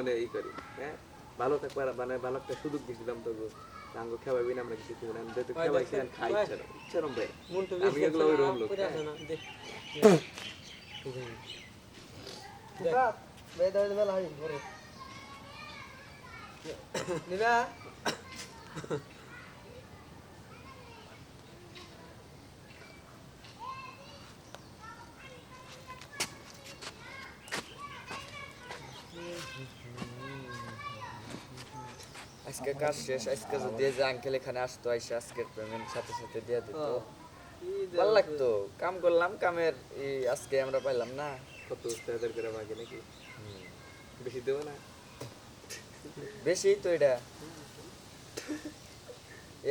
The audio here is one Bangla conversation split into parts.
মানে এই করি হ্যাঁ? ভালো থাকবার মানে ভালো একটা সুযোগ দিয়েছিলাম তো আঙ্গ খেবাবি না আমরা কিছু খাব না। যেহেতু খেবাই সেখানে খাই চরম ভাই। আমি এগুলো ওই রকম লোক হ্যাঁ। নিবা আজকে কাজ শেষ আজকে যদি যে আঙ্কেল এখানে আসতো আইসা আজকের পেমেন্ট সাথে সাথে দিয়ে দিত। ভালো লাগতো। কাম করলাম কামের এই আজকে আমরা পাইলাম না। কত হাজার করে মাগে নাকি? বেশি দেবো না? বেশি তো এটা।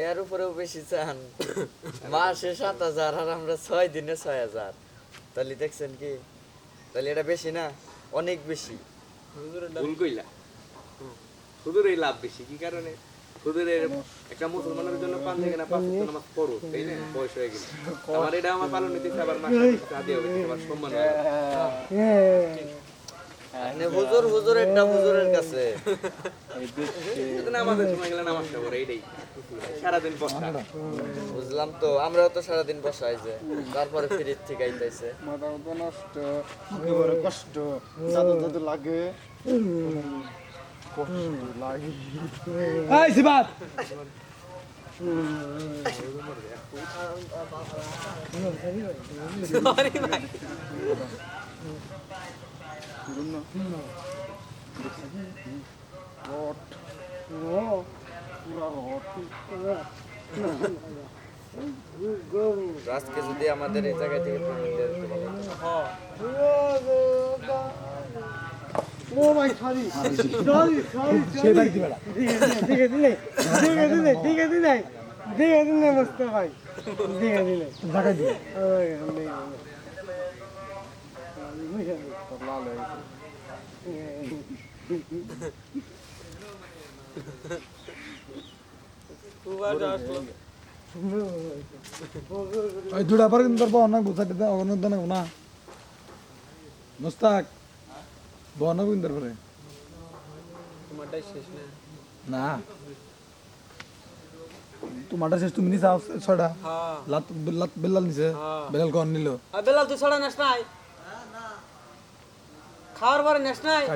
এর উপরেও বেশি চান। মাসে সাত হাজার আর আমরা ছয় দিনে ছয় হাজার। তাহলে দেখছেন কি? তাহলে এটা বেশি না? অনেক বেশি। ভুল কইলা। হুজুর এই লাভ বেশি কি কারণে? হুজুরের একটা মুসলমানের জন্য পাঁচ থেকে না পাঁচ ওয়াক্ত নামাজ পড়ো তাই না? বয়স হয়ে গেছে আমার এটা আমার পালন নিতেছে আবার মাসে হবে আবার সম্মান হবে মানে হুজুর হুজুরেরটা হুজুরের কাছে। নামাজের সময় গেলে নামাজটা পড়ে এইটাই। সারাদিন বসা। বুঝলাম তো আমরাও তো সারাদিন যে তারপরে ফিরির থেকে আইতাইছে। মাথা নষ্ট কষ্ট জাদু জাদু লাগে। কষ্ট লাগে এই সিবাত সরি ভাই হট পুরা হট তো যদি আমাদের এই জায়গা থেকে পেমেন্ট দিয়ে দিতে ভালো হতো। ও ভাই সরি সরি সরি দিলে দিলে দিলে দিলে মস্ত ভাই দিলে। দুটা পরে কিন্তু তোর বহনা গুছাতে দাও অনুদান না। মুস্তাক। কিন্তু পরে। তোমারটাই শেষ না? না। তোমারটা শেষ তুমি নিছে ছয়টা। হ্যাঁ। লাত লাত বেলাল নিছে হ্যাঁ। বেলাল কন নিল। বেলাল তুই ছড়া নেস নাই? খাওয়ার পরে নেস নাই?